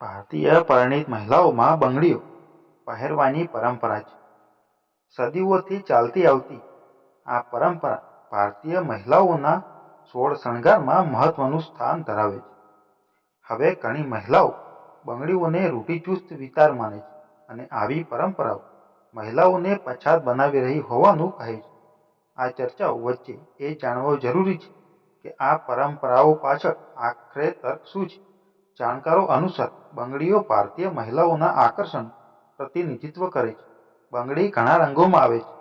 ભારતીય પરિણિત મહિલાઓમાં બંગડીઓ, પહેરવાની પરંપરા છે. સદીઓથી ચાલતી આવતી આ પરંપરા ભારતીય મહિલાઓના સોળ શણગારમાં મહત્વનું સ્થાન ધરાવે છે. હવે ઘણી મહિલાઓ બંગડીઓને રૂઢિચુસ્ત વિચાર માને છે અને આવી પરંપરાઓ મહિલાઓને પછાત બનાવી રહી હોવાનું કહે છે. આ ચર્ચાઓ વચ્ચે એ જાણવું જરૂરી છે કે આ પરંપરાઓ પાછળ આખરે તર્ક શું છે? જાણકારો અનુસાર બંગડીઓ ભારતીય મહિલાઓના આકર્ષણ, પ્રતિનિધિત્વ કરે છે. બંગડી ઘણા રંગોમાં આવે છે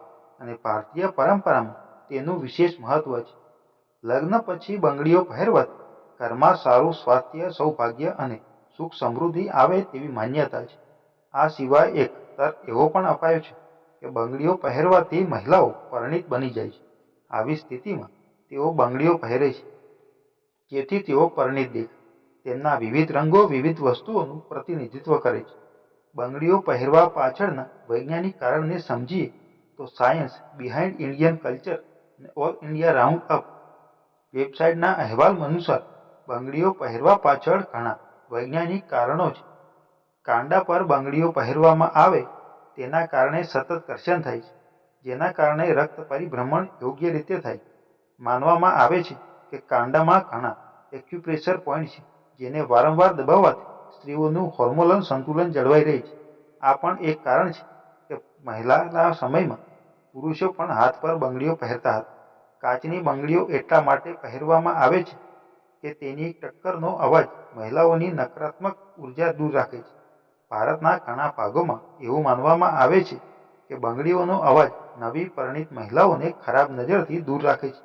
અને ભારતીય પરંપરામાં તેનું વિશેષ મહત્વ છે. લગ્ન પછી બંગડીઓ પહેરવાથી ઘરમાં સારું સ્વાસ્થ્ય, સૌભાગ્ય અને સુખ સમૃદ્ધિ આવે તેવી માન્યતા છે. આ સિવાય એક તર્ક એવો પણ અપાયો છે કે બંગડીઓ પહેરવાથી મહિલાઓ પરિણીત બની જાય છે. આવી સ્થિતિમાં તેઓ બંગડીઓ પહેરે છે. જેથી તેઓ પરિણિત દેખાય. તેમના વિવિધ રંગો, વિવિધ વસ્તુઓનું પ્રતિનિધિત્વ કરે છે. બંગડીઓ પહેરવા પાછળના વૈજ્ઞાનિક કારણને સમજીએ તો સાયન્સ, બિહાઇન્ડ ઇન્ડિયન કલ્ચર અને ઓલ ઇન્ડિયા રાઉન્ડ અપ વેબસાઇટના અહેવાલ અનુસાર, બંગડીઓ પહેરવા પાછળ ઘણા વૈજ્ઞાનિક કારણો છે. કાંડા પર બંગડીઓ પહેરવામાં આવે તેના કારણે સતત ઘર્ષણ થાય છે, જેના કારણે રક્ત પરિભ્રમણ યોગ્ય રીતે થાય માનવામાં આવે છે કે કાંડામાં ઘણા એક્યુપ્રેશર પોઈન્ટ છે. જેને વારંવાર દબાવવાથી સ્ત્રીઓનું હોર્મોનલ સંતુલન જળવાઈ રહે છે. આ પણ એક કારણ છે કે મહિલાના સમયમાં પુરુષો પણ હાથ પર બંગડીઓ પહેરતા હતા. કાચની બંગડીઓ એટલા માટે પહેરવામાં આવે છે કે તેની ટક્કરનો અવાજ મહિલાઓની નકારાત્મક ઊર્જા દૂર રાખે છે. ભારતના ઘણા ભાગોમાં એવું માનવામાં આવે છે કે બંગડીઓનો અવાજ નવી પરિણીત મહિલાઓને ખરાબ નજરથી દૂર રાખે છે.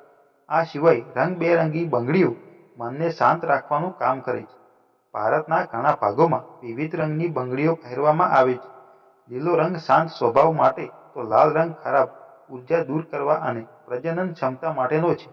આ સિવાય રંગબેરંગી બંગડીઓ મનને શાંત રાખવાનું કામ કરે છે. ભારતના ઘણા ભાગોમાં વિવિધ રંગની બંગડીઓ પહેરવામાં આવે છે. લીલો રંગ શાંત સ્વભાવ માટે તો લાલ રંગ ખરાબ, ઊર્જા દૂર કરવા અને પ્રજનન ક્ષમતા માટેનો છે.